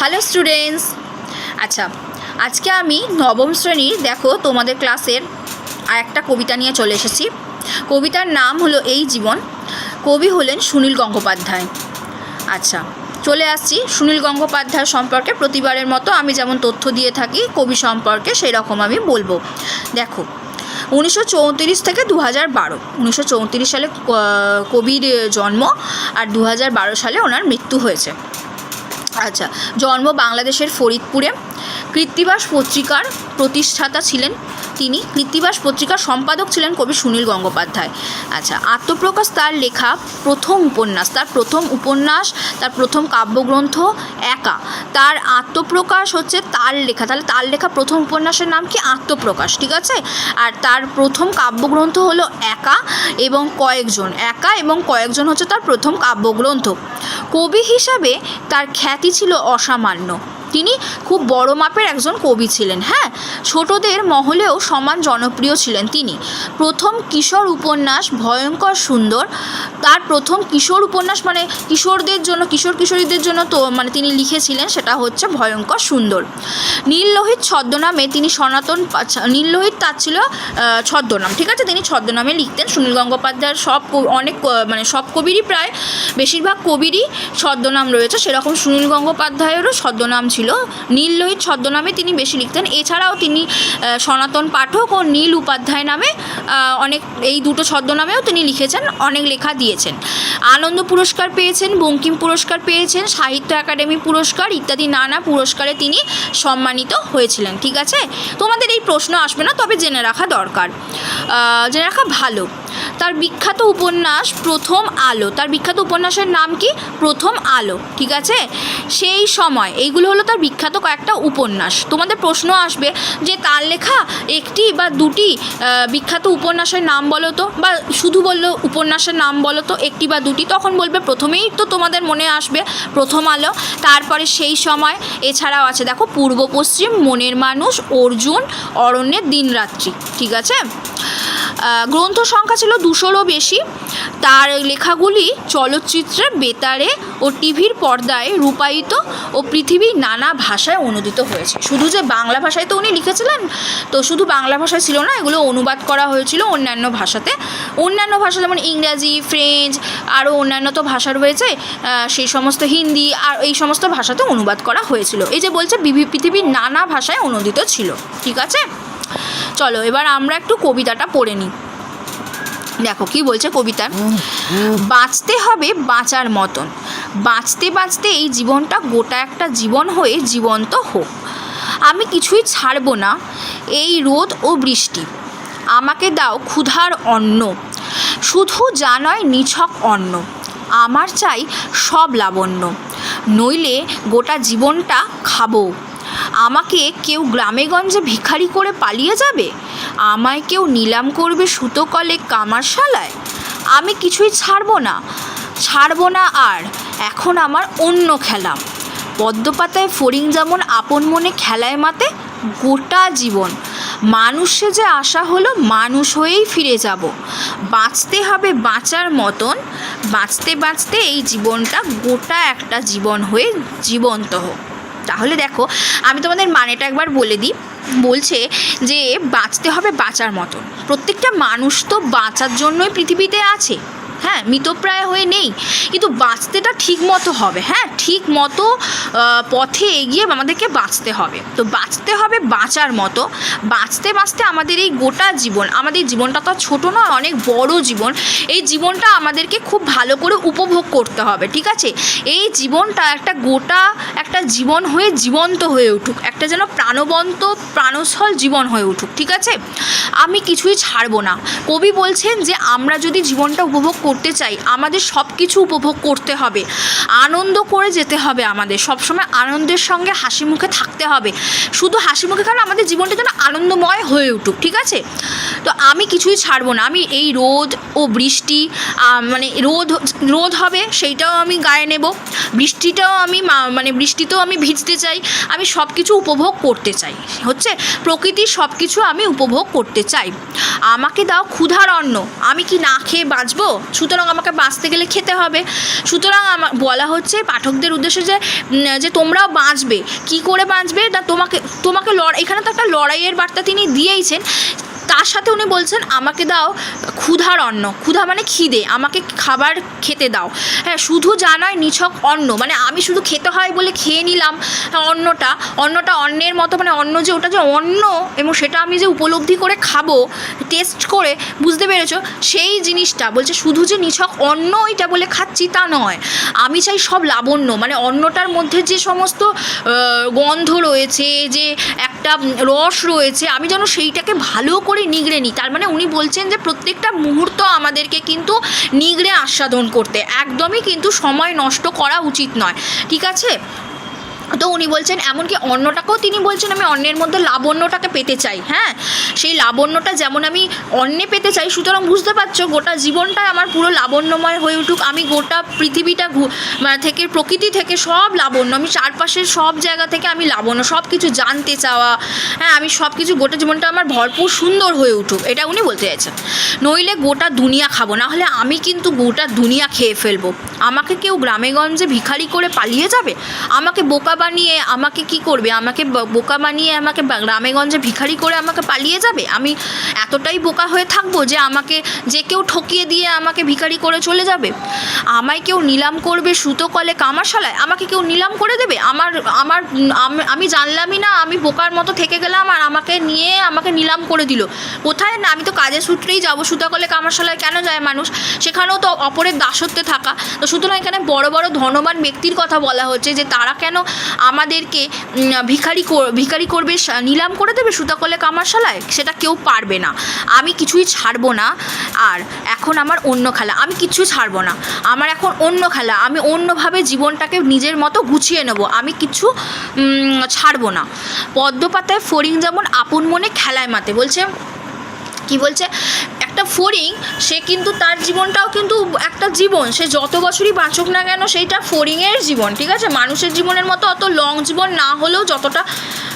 Hello students আচ্ছা আজকে আমি নবম শ্রেণির দেখো তোমাদের ক্লাসের আর একটা কবিতা নিয়ে চলে এসেছি। কবিতার নাম হলো এই জীবন। কবি হলেন সুনীল গঙ্গোপাধ্যায়। আচ্ছা চলে আসছি সুনীল গঙ্গোপাধ্যায় সম্পর্কে। প্রতিবারের মতো আমি যেমন তথ্য দিয়ে থাকি, কবি সম্পর্কে সেই রকম আমি বলব। দেখো, উনিশশো চৌত্রিশ থেকে দু হাজার বারো। উনিশশো সালে কবির জন্ম আর দু হাজার বারো সালে ওনার মৃত্যু হয়েছে। আচ্ছা জন্ম বাংলাদেশের ফরিদপুরে। কৃত্তিবাস পত্রিকার প্রতিষ্ঠাতা ছিলেন তিনি। কৃত্তিবাস পত্রিকার সম্পাদক ছিলেন কবি সুনীল গঙ্গোপাধ্যায়। আচ্ছা আত্মপ্রকাশ তার লেখা প্রথম উপন্যাস, তার প্রথম উপন্যাস, তার প্রথম কাব্যগ্রন্থ একা। তার আত্মপ্রকাশ হচ্ছে তার লেখা। তাহলে তার লেখা প্রথম উপন্যাসের নাম কি? আত্মপ্রকাশ, ঠিক আছে? আর তার প্রথম কাব্যগ্রন্থ হলো একা এবং কয়েকজন। একা এবং কয়েকজন হচ্ছে তার প্রথম কাব্যগ্রন্থ। কবি হিসাবে তার খ্যাতি ছিল অসামান্য। তিনি খুব বড় মাপের একজন কবি ছিলেন হ্যাঁ? ছোটদের মহলেও সমান জনপ্রিয় ছিলেন তিনি। প্রথম কিশোর উপন্যাস ভয়ঙ্কর সুন্দর, তার প্রথম কিশোর উপন্যাস মানে কিশোরদের জন্য, কিশোর কিশোরীদের জন্য তো মানে তিনি লিখেছিলেন, সেটা হচ্ছে ভয়ঙ্কর সুন্দর। নীললোহিত ছদ্মনামে তিনি সনাতন পা- নীললোহিত তার ছিল ছদ্মনাম, ঠিক আছে? তিনি ছদ্মনামে লিখতেন। সুনীল গঙ্গোপাধ্যায়ের সব অনেক মানে সব কবিরই প্রায় বেশিরভাগ কবিরই ছদ্মনাম রয়েছে। সেরকম সুনীল গঙ্গোপাধ্যায়েরও ছদ্মনাম ছিল। নীললোহিত ছদ্মনামে তিনি বেশি লিখতেন। এছাড়াও তিনি সনাতন পাঠক ও নীল উপাধ্যায় নামে অনেক, এই দুটো ছদ্মনামেও তিনি লিখেছেন, অনেক লেখা দিয়েছেন। আনন্দ পুরস্কার পেয়েছেন, বঙ্কিম পুরস্কার পেয়েছেন, সাহিত্য একাডেমি পুরস্কার ইত্যাদি নানা পুরস্কারে তিনি সম্মানিত হয়েছিলেন, ঠিক আছে? তোমাদের এই প্রশ্ন আসবে না, তবে জেনে রাখা দরকার। জেনে রাখা ভালো। তার বিখ্যাত উপন্যাস প্রথম আলো। তার বিখ্যাত উপন্যাসের নাম কি? প্রথম আলো, ঠিক আছে? সেই সময়, এইগুলো হলো তার বিখ্যাত কয়েকটা উপন্যাস। তোমাদের প্রশ্ন আসবে যে তার লেখা একটি বা দুটি বিখ্যাত উপন্যাসের নাম বলো তো, বা শুধু বলল উপন্যাসের নাম বলো তো, একটি বা দুটি, তখন বলবে প্রথমেই তো তোমাদের মনে আসবে প্রথম আলো, তারপরে সেই সময়, এছাড়াও আছে দেখো, পূর্ব পশ্চিম মনের মানুষ অর্জুন, অরণ্যের দিনরাত্রি, ঠিক আছে? গ্রন্থ সংখ্যা ছিল দুশোরও বেশি। তার লেখাগুলি চলচ্চিত্রে বেতারে ও টিভির পর্দায় রূপায়িত ও পৃথিবীর নানা ভাষায় অনুদিত হয়েছে। শুধু যে বাংলা ভাষায় তো উনি লিখেছিলেন, তো শুধু বাংলা ভাষায় ছিল না, এগুলো অনুবাদ করা হয়েছিল অন্যান্য ভাষাতে। অন্যান্য ভাষা যেমন ইংরাজি, ফ্রেঞ্চ, আরও অন্যান্য তো ভাষা রয়েছে সেই সমস্ত হিন্দি, আর এই সমস্ত ভাষাতে অনুবাদ করা হয়েছিল। এই যে বলছে পৃথিবীর নানা ভাষায় অনুদিত ছিল। ঠিক আছে? চলো, এবার আমরা একটু কবিতাটা পড়ে নিই। দেখো, কি বলছে কবিতা বাঁচতে হবে বাঁচার মতন। বাঁচতে বাঁচতে এই জীবনটা গোটা একটা জীবন হয়ে জীবন্ত হোক। আমি কিছুই ছাড়বো না এই রোদ ও বৃষ্টি। আমাকে দাও ক্ষুধার অন্ন। শুধু যা নয়, নিছক অন্ন। আমার চাই সব লাবণ্য। নইলে গোটা জীবনটা খাব। আমাকে কেউ গ্রামেগঞ্জে ভিখারি করে পালিয়ে যাবে? আমায় কেউ নিলাম করবে সুতো কলে কামারশালায়? আমি কিছুই ছাড়বো না। ছাড়বো না আর। এখন আমার অন্য খেলা। পদ্মপাতায় ফড়িং যেমন আপন মনে খেলায় মাতে, গোটা জীবন। মানুষে যে আশা হলো, মানুষ হয়েই ফিরে যাব। বাঁচতে হবে বাঁচার মতন। বাঁচতে বাঁচতে এই জীবনটা গোটা একটা জীবন হয়ে জীবন্ত হোক। তাহলে দেখো, আমি তোমাদের মানেটা একবার বলে দিই। বলছে যে, বাঁচতে হবে বাঁচার মতন। প্রত্যেকটা মানুষ তো বাঁচার জন্যই পৃথিবীতে আছে। হ্যাঁ মৃতপ্রায় হয়ে নেই। কিন্তু বাঁচতেটা ঠিক মতো হবে হ্যাঁ ঠিক মতো পথে এগিয়ে আমাদেরকে বাঁচতে হবে। তো বাঁচতে হবে বাঁচার মতো। বাঁচতে বাঁচতে আমাদের এই গোটা জীবন, আমাদের জীবনটা তো ছোটো নয় অনেক বড় জীবন, এই জীবনটা আমাদেরকে খুব ভালো করে উপভোগ করতে হবে, ঠিক আছে? এই জীবনটা একটা গোটা, একটা জীবন হয়ে জীবন্ত হয়ে উঠুক, একটা যেন প্রাণবন্ত, প্রাণস্থল জীবন হয়ে উঠুক, ঠিক আছে? আমি কিছুই ছাড়বো না। কবি বলছেন যে, আমরা যদি জীবনটা উপভোগ করতে চাই, আমাদের সব কিছু উপভোগ করতে হবে। আনন্দ করে যেতে হবে আমাদের। সবসময় আনন্দের সঙ্গে হাসি মুখে থাকতে হবে। শুধু হাসি মুখে কেন আমাদের জীবনটা যেন আনন্দময় হয়ে উঠুক, ঠিক আছে? তো আমি কিছুই ছাড়বো না। আমি এই রোদ ও বৃষ্টি মানে রোদ রোদ হবে সেইটাও আমি গায়ে নেব। বৃষ্টিটাও আমি মানে বৃষ্টিতেও আমি ভিজতে চাই। আমি সব কিছু উপভোগ করতে চাই, হচ্ছে? প্রকৃতির সব কিছু আমি উপভোগ করতে চাই। আমাকে দাও ক্ষুধার অন্ন। আমি কি না খেয়ে বাঁচবো? সুতরাং আমাকে বাঁচতে গেলে খেতে হবে। সুতরাং আমার বলা হচ্ছে পাঠকদের উদ্দেশ্যে যে যে তোমরাও বাঁচবে। কি করে বাঁচবে? না তোমাকে তোমাকে লড়, এখানে তো একটা লড়াইয়ের বার্তা তিনি দিয়েইছেন। তার সাথে উনি বলছেন, আমাকে দাও ক্ষুধার অন্ন। ক্ষুধা মানে খিদে। আমাকে খাবার খেতে দাও। হ্যাঁ শুধু যা নয়, নিছক অন্ন। মানে আমি শুধু খেতে হয় বলে খেয়ে নিলাম অন্নটা। অন্নটা অন্নের মতো মানে অন্ন যে, ওটা যে অন্ন, এবং সেটা আমি যে উপলব্ধি করে খাব টেস্ট করে, বুঝতে পেরেছ? সেই জিনিসটা বলছে, শুধু যে নিছক অন্ন এটা বলে খাচ্ছি তা নয়। আমি চাই সব লাবণ্য। মানে অন্নটার মধ্যে যে সমস্ত গন্ধ রয়েছে, যে একটা রস রয়েছে, আমি যেন সেইটাকে ভালো করে নিগড়ে নিই তার মানে উনি বলছেন যে প্রত্যেকটা মুহূর্ত আমাদেরকে কিন্তু নিগড়ে আস্বাদন করতে। একদমই কিন্তু সময় নষ্ট করা উচিত নয়। ঠিক আছে? তো উনি বলছেন, এমনকি অন্নটাকেও তিনি বলছেন, আমি অন্নের মধ্যে লাবণ্যটাকে পেতে চাই। হ্যাঁ সেই লাবণ্যটা যেমন আমি অন্নে পেতে চাই, সুতরাং বুঝতে পারছ, গোটা জীবনটা আমার পুরো লাবণ্যময় হয়ে উঠুক। আমি গোটা পৃথিবীটা মানে থেকে, প্রকৃতি থেকে সব লাবণ্য, আমি চারপাশের সব জায়গা থেকে আমি লাবণ্য সব কিছু জানতে চাওয়া হ্যাঁ আমি সব কিছু গোটা জীবনটা আমার ভরপুর সুন্দর হয়ে উঠুক, এটা উনি বলতে চাইছেন। নইলে গোটা দুনিয়া খাব, না হলে আমি কিন্তু গোটা দুনিয়া খেয়ে ফেলব। আমাকে কেউ গ্রামেগঞ্জে ভিখারি করে পালিয়ে যাবে? আমাকে বোকা বানিয়ে আমাকে কি করবে? আমাকে বোকা বানিয়ে আমাকে গ্রামেগঞ্জে ভিখারি করে আমাকে পালিয়ে যাবে? আমি এতটাই বোকা হয়ে থাকব যে আমাকে, যে কেউ ঠকিয়ে দিয়ে আমাকে ভিখারি করে চলে যাবে? আমায় কেউ নিলাম করবে সুতো কলে কামারশালায় আমাকে কেউ নিলাম করে দেবে? আমার আমার আমি জানলামই না, আমি বোকার মতো থেকে গেলাম আর আমাকে নিয়ে আমাকে নিলাম করে দিল। কোথায় না, আমি তো কাজের সূত্রেই যাব। সুতাকলে কামারশালায় কেন যায় মানুষ? সেখানেও তো অপরের দাসত্বে থাকা। তো সুতরাং এখানে বড় বড় ধনবান ব্যক্তির কথা বলা হচ্ছে যে তারা কেন আমাদেরকে ভিখারি ভিখারি করবে নিলাম করে দেবে সুতাকলে কামারশালায়? সেটা কেউ পারবে না। আমি কিছুই ছাড়বো না। আর এখন আমার অন্য খেলা। আমি কিছুই ছাড়বো না। আমার এখন অন্য খেলা। আমি অন্যভাবে জীবনটাকে নিজের মতো গুছিয়ে নেব। আমি কিছু ছাড়বো না। পদ্মপাতায় ফড়িং যেমন আপন মনে খেলায় মাতে। বলছে, কি বলছে? একটা ফড়িং সে কিন্তু তার জীবনটাও কিন্তু একটা জীবন। সে যত বছরই বাঁচুক না কেন, সেইটা ফড়িংয়ের জীবন, ঠিক আছে? মানুষের জীবনের মতো অত লং জীবন না হলেও যতটা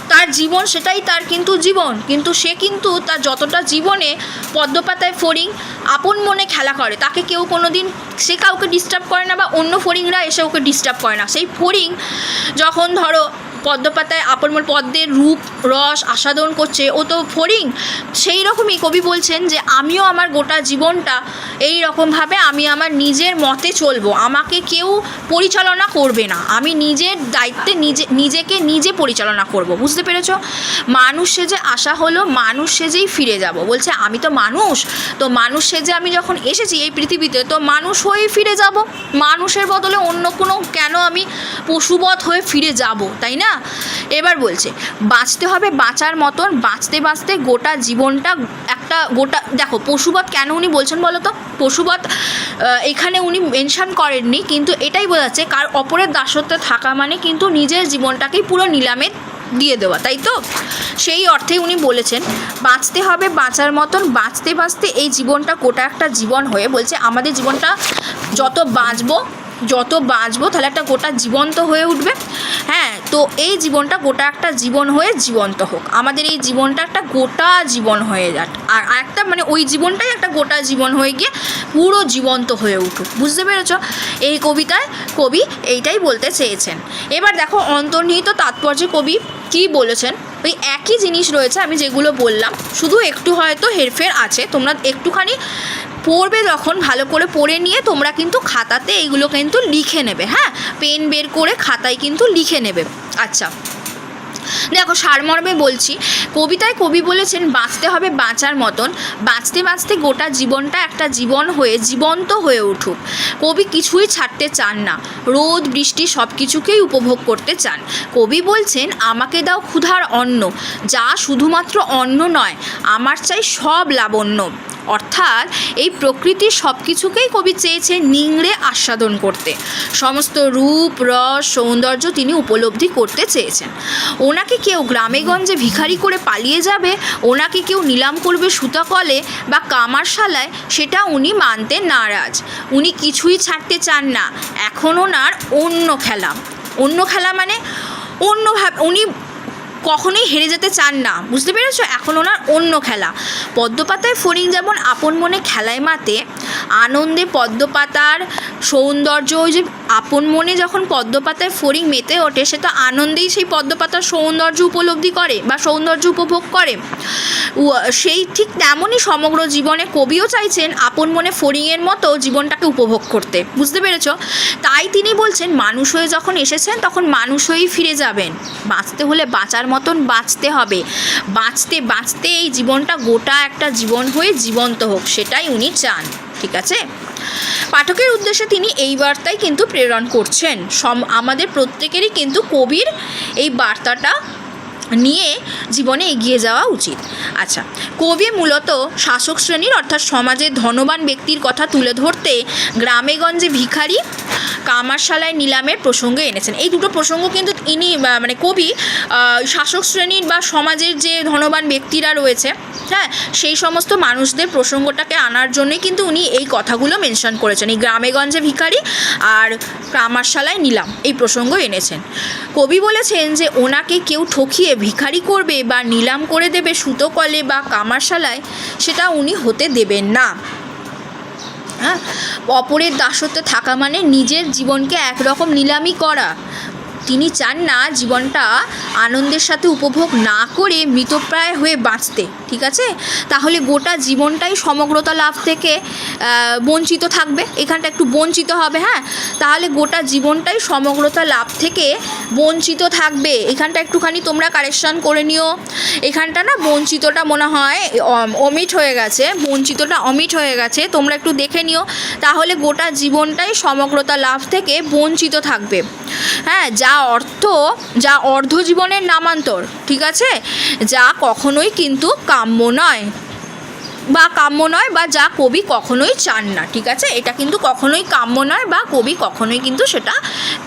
তার জীবন, সেটাই তার কিন্তু জীবন। কিন্তু সে কিন্তু তার যতটা জীবনে পদ্মপাতায় ফড়িং আপন মনে খেলা করে। তাকে কেউ কোনো দিন সে কাউকে ডিস্টার্ব করে না বা অন্য ফড়িংরা এসে ওকে ডিস্টার্ব করে না। সেই ফড়িং যখন ধরো পদ্মপাতায় আপন মনে পদ্মের রূপ, রস আস্বাদন করছে। ও তো ফড়িং। সেই রকমই কবি বলছেন যে, আমিও আমার গোটা জীবনটা এই রকমভাবে আমি আমার নিজের মতে চলবো। আমাকে কেউ পরিচালনা করবে না। আমি নিজের দায়িত্বে নিজে, নিজেকে নিজে পরিচালনা করব। বুঝতে পেরেছ? মানুষ সেজে আসা হলো, মানুষ সেজেই ফিরে যাব। বলছে, আমি তো মানুষ। তো মানুষ সেজে আমি যখন এসেছি এই পৃথিবীতে, তো মানুষ হয়েই ফিরে যাব। মানুষের বদলে অন্য কোনো কেন আমি পশুবধ হয়ে ফিরে যাব? তাই না? এবার বলছে, বাঁচতে হবে বাঁচার মতন। বাঁচতে বাঁচতে গোটা জীবনটা একটা গোটা দেখো, পশুবধ কেন উনি বলছেন বলো তো? পশুবধ এখানে উনি মেনশান করেননি, কিন্তু এটাই বোঝাচ্ছে কার অপরের দাসত্বে থাকা মানে কিন্তু নিজের জীবনটাকেই পুরো নিলামে দিয়ে দেওয়া, তাই তো? সেই অর্থে উনি বলেছেন, বাঁচতে হবে বাঁচার মতন, বাঁচতে বাঁচতে এই জীবনটা গোটা একটা জীবন হয়ে বলছে, আমাদের জীবনটা যত বাঁচবো যত বাঁচবো, তাহলে একটা গোটা জীবন্ত হয়ে উঠবে। হ্যাঁ তো এই জীবনটা গোটা একটা জীবন হয়ে জীবন্ত হোক। আমাদের এই জীবনটা একটা গোটা জীবন হয়ে যাক। আর একটা মানে ওই জীবনটাই একটা গোটা জীবন হয়ে গিয়ে পুরো জীবন্ত হয়ে উঠুক। বুঝতে পেরেছ? এই কবিতায় কবি এইটাই বলতে চেয়েছেন। এবার দেখো, অন্তর্নিহিত তাৎপর্যে কবি কী বলেছেন? ওই একই জিনিস রয়েছে আমি যেগুলো বললাম। শুধু একটু হয়তো হেরফের আছে। তোমরা একটুখানি পড়বে যখন ভালো করে পড়ে নিয়ে তোমরা কিন্তু খাতাতে এইগুলো কিন্তু লিখে নেবে হ্যাঁ? পেন বের করে খাতায় কিন্তু লিখে নেবে। আচ্ছা। দেখো, সারমর্মে বলছি, কবিতায় কবি বলেছেন, বাঁচতে হবে বাঁচার মতন। বাঁচতে বাঁচতে গোটা জীবনটা একটা জীবন হয়ে, জীবন্ত হয়ে উঠুক। কবি কিছুই ছাড়তে চান না। রোদ, বৃষ্টি সব কিছুকেই উপভোগ করতে চান। কবি বলছেন, আমাকে দাও ক্ষুধার অন্ন। যা শুধুমাত্র অন্ন নয়, আমার চাই সব লাবণ্য। অর্থাৎ এই প্রকৃতির সব কিছুকেই কবি চেয়েছে নিংড়ে আস্বাদন করতে। সমস্ত রূপ, রস, সৌন্দর্য তিনি উপলব্ধি করতে চেয়েছেন। ওনাকে কেউ গ্রামেগঞ্জে ভিখারি করে পালিয়ে যাবে, ওনাকে কেউ নিলাম করবে সুতাকলে বা কামারশালায়, সেটা উনি মানতে নারাজ। উনি কিছুই ছাড়তে চান না, এখন ওনার অন্য খেলা। অন্য খেলা মানে অন্যভাবে উনি কখনোই হেরে যেতে চান না। বুঝতে পেরেছ? এখন ওনার অন্য খেলা। পদ্মপাতায় ফড়িং যেমন আপন মনে খেলায় মাতে, আনন্দে পদ্মপাতার সৌন্দর্য ওই যে আপন মনে যখন পদ্মপাতায় ফড়িং মেতে ওঠে, সে তো আনন্দেই সেই পদ্মপাতার সৌন্দর্য উপলব্ধি করে বা সৌন্দর্য উপভোগ করে। সেই ঠিক তেমনই সমগ্র জীবনে কবিও চাইছেন আপন মনে ফড়িংয়ের মতো জীবনটাকে উপভোগ করতে। বুঝতে পেরেছ? তাই তিনি বলছেন, মানুষ হয়ে যখন এসেছেন, তখন মানুষ হয়েই ফিরে যাবেন। বাঁচতে হলে বাঁচার মতন বাঁচতে হবে। বাঁচতে বাঁচতে এই জীবনটা গোটা একটা জীবন হয়ে জীবন্ত হোক, সেটাই উনি চান, ঠিক আছে? পাঠকের উদ্দেশ্যে তিনি এই বার্তাই কিন্তু প্রেরণ করছেন। সম, আমাদের প্রত্যেকেরই কিন্তু কবির এই বার্তাটা নিয়ে জীবনে এগিয়ে যাওয়া উচিত। আচ্ছা কবি মূলত শাসক শ্রেণির অর্থাৎ সমাজের ধনবান ব্যক্তির কথা তুলে ধরতে গ্রামেগঞ্জে ভিখারি কামারশালায় নিলামের প্রসঙ্গে এনেছেন। এই দুটো প্রসঙ্গ কিন্তু ইনি মানে কবি শাসক শ্রেণির বা সমাজের যে ধনবান ব্যক্তিরা রয়েছে হ্যাঁ সেই সমস্ত মানুষদের প্রসঙ্গটাকে আনার জন্যই কিন্তু উনি এই কথাগুলো মেনশন করেছেন। এই গ্রামেগঞ্জে ভিখারি আর কামারশালায় নিলাম এই প্রসঙ্গ এনেছেন। কবি বলেছেন যে, ওনাকে কেউ ঠকিয়ে ভিখারি করবে বা নিলাম করে দেবে সুতো কলে বা কামারশালায়, সেটা উনি হতে দেবেন না। হ্যাঁ? অপরের দাসত্বে থাকা মানে নিজের জীবনকে একরকম নিলামি করা। তিনি চান না জীবনটা আনন্দের সাথে উপভোগ না করে মৃতপ্রায় হয়ে বাঁচতে, ঠিক আছে? তাহলে গোটা জীবনটাই সমগ্রতা লাভ থেকে বঞ্চিত থাকবে। এখানটা একটু বঞ্চিত হবে হ্যাঁ? তাহলে গোটা জীবনটাই সমগ্রতা লাভ থেকে বঞ্চিত থাকবে। এখানটা একটুখানি তোমরা কারেকশন করে নিও। এখানটা না বঞ্চিতটা মনে হয় অমিট হয়ে গেছে, বঞ্চিতটা অমিট হয়ে গেছে। তোমরা একটু দেখে নিও। তাহলে গোটা জীবনটাই সমগ্রতা লাভ থেকে বঞ্চিত থাকবে। হ্যাঁ যা অর্থ যা অর্ধ জীবনের নামান্তর ঠিক আছে? যা কখনোই কিন্তু কাম্য নয়। বা কাম্য নয় বা যা কবি কখনোই চান না, ঠিক আছে? এটা কিন্তু কখনোই কাম্য নয় বা কবি কখনোই কিন্তু সেটা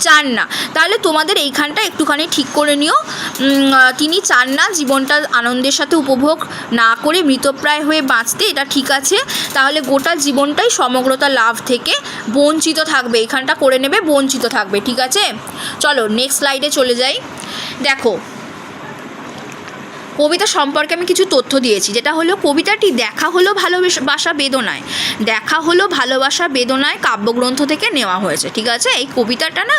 চান না। তাহলে তোমাদের এইখানটা একটুখানি ঠিক করে নিও। তিনি চান না জীবনটা আনন্দের সাথে উপভোগ না করে মৃতপ্রায় হয়ে বাঁচতে, এটা ঠিক আছে। তাহলে গোটা জীবনটাই সমগ্রতা লাভ থেকে বঞ্চিত থাকবে এখানটা করে নেবে বঞ্চিত থাকবে, ঠিক আছে? চলো নেক্সট স্লাইডে চলে যাই। দেখো কবিতা সম্পর্কে আমি কিছু তথ্য দিয়েছি, যেটা হলো কবিতাটি দেখা হলো ভালোবাসা বেদনায়। দেখা হলো ভালোবাসা বেদনায় কাব্যগ্রন্থ থেকে নেওয়া হয়েছে, ঠিক আছে? এই কবিতাটা না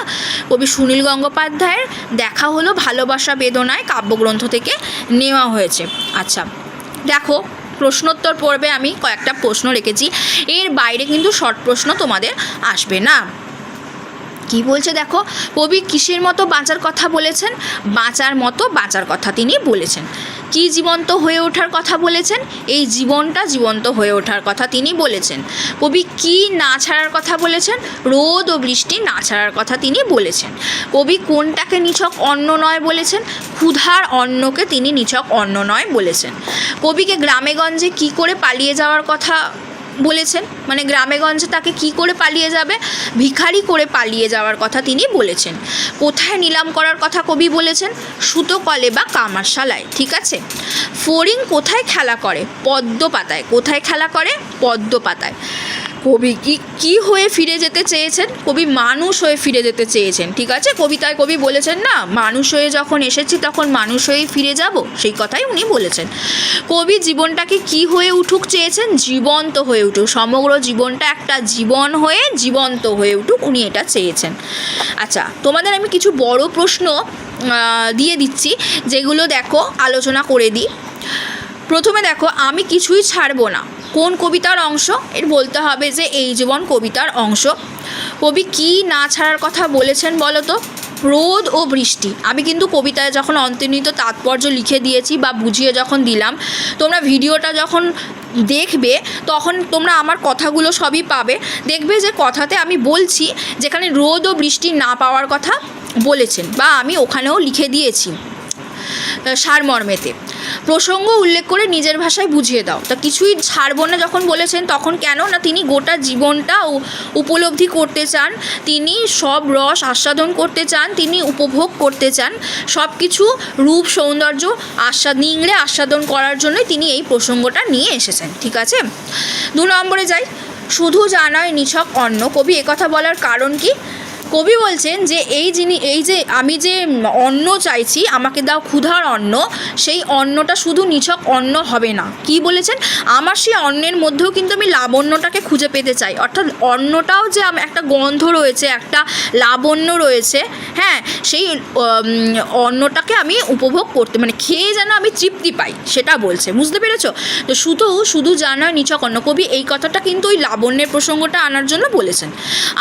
কবি সুনীল গঙ্গোপাধ্যায়ের দেখা হলো ভালোবাসা বেদনায় কাব্যগ্রন্থ থেকে নেওয়া হয়েছে। আচ্ছা দেখো, প্রশ্নোত্তর পর্বে আমি কয়েকটা প্রশ্ন রেখেছি। এর বাইরে কিন্তু শর্ট প্রশ্ন তোমাদের আসবে না। কি বলছে দেখো? কবি কিসের মতো বাঁচার কথা বলেছেন? বাঁচার মতো বাঁচার কথা তিনি বলেছেন। কি জীবন্ত হয়ে ওঠার কথা বলেছেন? এই জীবনটা জীবন্ত হয়ে ওঠার কথা তিনি বলেছেন। কবি কি না ছাড়ার কথা বলেছেন? রোদ ও বৃষ্টি না ছাড়ার কথা তিনি বলেছেন। কবি কোনটাকে নিছক অন্ন নয় বলেছেন? ক্ষুধার অন্নকে তিনি নিছক অন্ন নয় বলেছেন। কবিকে গ্রামেগঞ্জে কি করে পালিয়ে যাওয়ার কথা বলেছেন মানে গ্রামেগঞ্জে তাকে কি করে পালিয়ে যাবে? ভিখারি করে পালিয়ে যাওয়ার কথা তিনি বলেছেন। কোথায় নিলাম করার কথা কবি বলেছেন? সুতো কলে বা কামারশালায়, ঠিক আছে? ফোরিং কোথায় খেলা করে? পদ্ম পাতায় কোথায় খেলা করে? পদ্ম পাতায় কবি কি কি হয়ে ফিরে যেতে চেয়েছেন? কবি মানুষ হয়ে ফিরে যেতে চেয়েছেন, ঠিক আছে? কবিতায় কবি বলেছেন না, মানুষ হয়ে যখন এসেছি তখন মানুষ হয়েই ফিরে যাব, সেই কথাই উনি বলেছেন। কবি জীবনটাকে কি হয়ে উঠুক চেয়েছেন? জীবন্ত হয়ে উঠুক, সমগ্র জীবনটা একটা জীবন হয়ে জীবন্ত হয়ে উঠুক উনি এটা চেয়েছেন। আচ্ছা তোমাদের আমি কিছু বড় প্রশ্ন দিয়ে দিচ্ছি, যেগুলো দেখো, আলোচনা করে দিই। প্রথমে দেখো, আমি কিছুই ছাড়বো না। কোন কবিতার অংশ? এর বলতে হবে যে, এই জীবন কবিতার অংশ। কবি কি না ছাড়ার কথা বলেছেন বলো তো? রোদ ও বৃষ্টি। আমি কিন্তু কবিতায় যখন অন্তর্নিহিত তাৎপর্য লিখে দিয়েছি বা বুঝিয়ে যখন দিলাম, তোমরা ভিডিওটা যখন দেখবে, তখন তোমরা আমার কথাগুলো সবই পাবে। দেখবে যে কথাতে আমি বলছি, যেখানে রোদ ও বৃষ্টি না পাওয়ার কথা বলেছেন বা আমি ওখানেও লিখে দিয়েছি। সারমর্মেতে। প্রসঙ্গ উল্লেখ করে নিজের ভাষায় বুঝিয়ে দাও। তা কিছুই ছাড়বো না যখন বলেছেন, তখন কেন? না তিনি গোটা জীবনটা উপলব্ধি করতে চান, তিনি সব রস আস্বাদন করতে চান, তিনি উপভোগ করতে চান সব কিছু রূপ, সৌন্দর্য আস্বাদ, নিংড়ে আস্বাদন করার জন্যই তিনি এই প্রসঙ্গটা নিয়ে এসেছেন, ঠিক আছে? দু নম্বরে যাই। শুধু জানায় নিছক অন্য কবি একথা বলার কারণ কি? কবি বলছেন যে এই যিনি, এই যে আমি যে অন্ন চাইছি, আমাকে দাও ক্ষুধার অন্ন, সেই অন্নটা শুধু নিছক অন্ন হবে না। কি বলেছেন? আমার সেই অন্নের মধ্যেও কিন্তু আমি লাবণ্যটাকে খুঁজে পেতে চাই। অর্থাৎ অন্নটাও যে একটা গন্ধ রয়েছে, একটা লাবণ্য রয়েছে হ্যাঁ সেই অন্নটাকে আমি উপভোগ করতে মানে খেয়ে যেন আমি তৃপ্তি পাই, সেটা বলছে। বুঝতে পেরেছ? তো শুধু শুধু জানা নিছক অন্য কবি এই কথাটা কিন্তু ওই লাবণ্যের প্রসঙ্গটা আনার জন্য বলেছেন।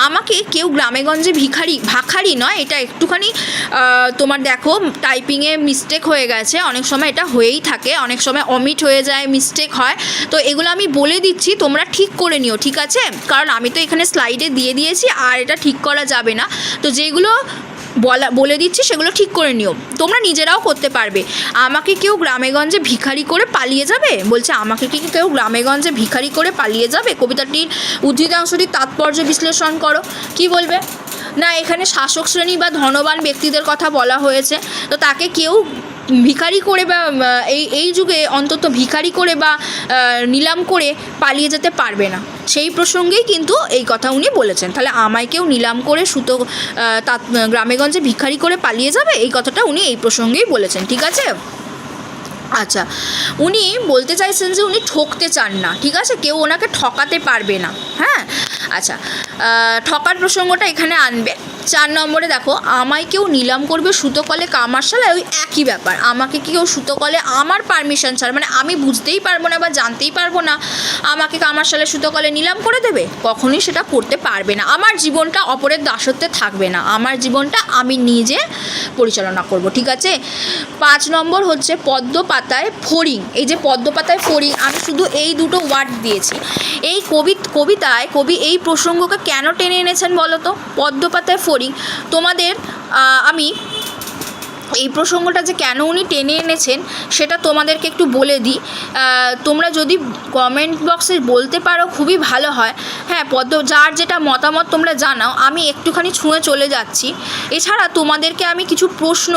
আমাকে কেউ গ্রামেগঞ্জে ভিখারি, ভাখারি নয়, এটা একটুখানি তোমার দেখো টাইপিংয়ে মিস্টেক হয়ে গেছে। অনেক সময় এটা হয়েই থাকে, অনেক সময় অমিট হয়ে যায় মিস্টেক হয়। তো এগুলো আমি বলে দিচ্ছি, তোমরা ঠিক করে নিও, ঠিক আছে? কারণ আমি তো এখানে স্লাইডে দিয়ে দিয়েছি, আর এটা ঠিক করা যাবে না। তো যেগুলো বলা, বলে দিচ্ছি, সেগুলো ঠিক করে নিও। তোমরা নিজেরাও করতে পারবে। আমাকে কেউ গ্রামেগঞ্জে ভিখারি করে পালিয়ে যাবে? বলছে, আমাকে কি কেউ গ্রামেগঞ্জে ভিখারি করে পালিয়ে যাবে? কবিতাটির উদ্ধৃতাংশটির তাৎপর্য বিশ্লেষণ করো। কি বলবে? না, এখানে শাসক শ্রেণি বা ধনবান ব্যক্তিদের কথা বলা হয়েছে। তো তাকে কেউ ভিখারি করে বা এই এই যুগে অন্তত ভিখারি করে বা নিলাম করে পালিয়ে যেতে পারবে না। সেই প্রসঙ্গেই কিন্তু এই কথা উনি বলেছেন। তাহলে আমায় কেউ নিলাম করে সুতো গ্রামেগঞ্জে ভিখারি করে পালিয়ে যাবে? এই কথাটা উনি এই প্রসঙ্গেই বলেছেন। ঠিক আছে? আচ্ছা উনি বলতে চাইছেন যে উনি ঠকতে চান না, ঠিক আছে? কেউ ওনাকে ঠকাতে পারবে না হ্যাঁ? আচ্ছা ঠকার প্রসঙ্গটা এখানে আনবে। চার নম্বরে দেখো, আমায় কেউ নিলাম করবে সুতোকলে কামারশালায় ওই একই ব্যাপার। আমাকে কেউ সুতোকলে আমার পারমিশন ছাড়া মানে আমি বুঝতেই পারব না বা জানতেই পারব না, আমাকে কামারশালে সুতোকলে নিলাম করে দেবে? কখনোই সেটা করতে পারবে না। আমার জীবনটা অপরের দাসত্বে থাকবে না। আমার জীবনটা আমি নিজে পরিচালনা করব, ঠিক আছে? পাঁচ নম্বর হচ্ছে পদ্ম পাতায় ফড়িং। এই যে পদ্ম পাতায় ফড়িং, আমি শুধু এই দুটো ওয়ার্ড দিয়েছি। এই কবি, কবিতায়, কবি এই প্রসঙ্গকে কেন টেনে এনেছেন বলো তো? পদ্ম পাতায় ফড়িং তোমাদের আমি এই প্রসঙ্গটা যে কেন উনি টেনে এনেছেন, সেটা তোমাদেরকে একটু বলে দিই। তোমরা যদি কমেন্ট বক্সে বলতে পারো, খুবই ভালো হয়। হ্যাঁ পদ্ম, যার যেটা মতামত তোমরা জানাও, আমি একটুখানি ছুঁয়ে চলে যাচ্ছি। এছাড়া তোমাদেরকে আমি কিছু প্রশ্ন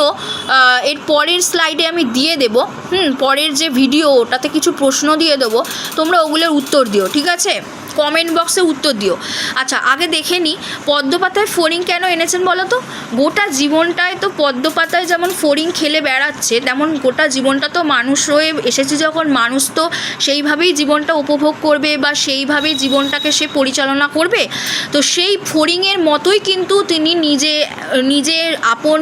এর পরের স্লাইডে আমি দিয়ে দেবো। হুম, পরের যে ভিডিও ওটাতে কিছু প্রশ্ন দিয়ে দেবো। তোমরা ওগুলোর উত্তর দিও, ঠিক আছে? কমেন্ট বক্সে উত্তর দিও। আচ্ছা আগে দেখে নিই পদ্মপাতায় ফড়িং কেন এনেছেন বলো তো? গোটা জীবনটায় তো পদ্মপাতায় যেমন ফড়িং খেলে বেড়াচ্ছে, তেমন গোটা জীবনটা তো মানুষ রয়ে এসেছে যখন মানুষ তো সেইভাবেই জীবনটা উপভোগ করবে বা সেইভাবেই জীবনটাকে সে পরিচালনা করবে। তো সেই ফড়িংয়ের মতোই কিন্তু তিনি নিজে, নিজের আপন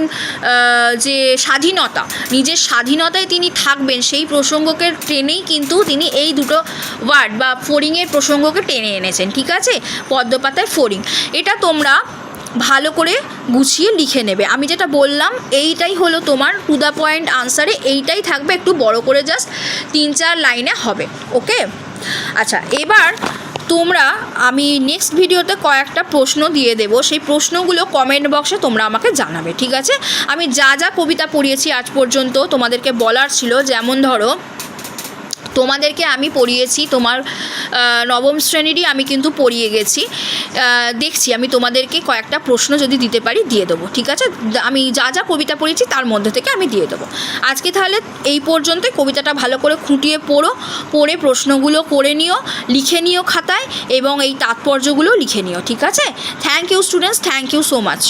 যে স্বাধীনতা, নিজের স্বাধীনতায় তিনি থাকবেন, সেই প্রসঙ্গকে টেনেই কিন্তু তিনি এই দুটো ওয়ার্ড বা ফড়িংয়ের প্রসঙ্গকে টেনে এনেছেন, ঠিক আছে? পদ্মপাতায় ফড়িং এটা তোমরা ভালো করে গুছিয়ে লিখে নেবে। আমি যেটা বললাম, এইটাই হলো তোমার টু দ্য পয়েন্ট আনসারে এইটাই থাকবে একটু বড় করে জাস্ট তিন চার লাইনে হবে, ওকে? আচ্ছা এবার তোমরা, আমি নেক্সট ভিডিওতে কয়েকটা প্রশ্ন দিয়ে দেবো। সেই প্রশ্নগুলো কমেন্ট বক্সে তোমরা আমাকে জানাবে, ঠিক আছে? আমি যা যা কবিতা পড়িয়েছি আজ পর্যন্ত তোমাদেরকে বলার ছিল, যেমন ধরো তোমাদেরকে আমি পড়িয়েছি, তোমার নবম শ্রেণীরই আমি কিন্তু পড়িয়ে গেছি। দেখছি, আমি তোমাদেরকে কয়েকটা প্রশ্ন যদি দিতে পারি দিয়ে দেবো, ঠিক আছে? আমি যা যা কবিতা পড়েছি তার মধ্যে থেকে আমি দিয়ে দেবো। আজকে তাহলে এই পর্যন্তই, কবিতাটা ভালো করে খুঁটিয়ে পড়ো, পড়ে প্রশ্নগুলো করে নিও, লিখে নিও খাতায় এবং এই তাৎপর্যগুলো লিখে নিও, ঠিক আছে? Thank you students thank you so much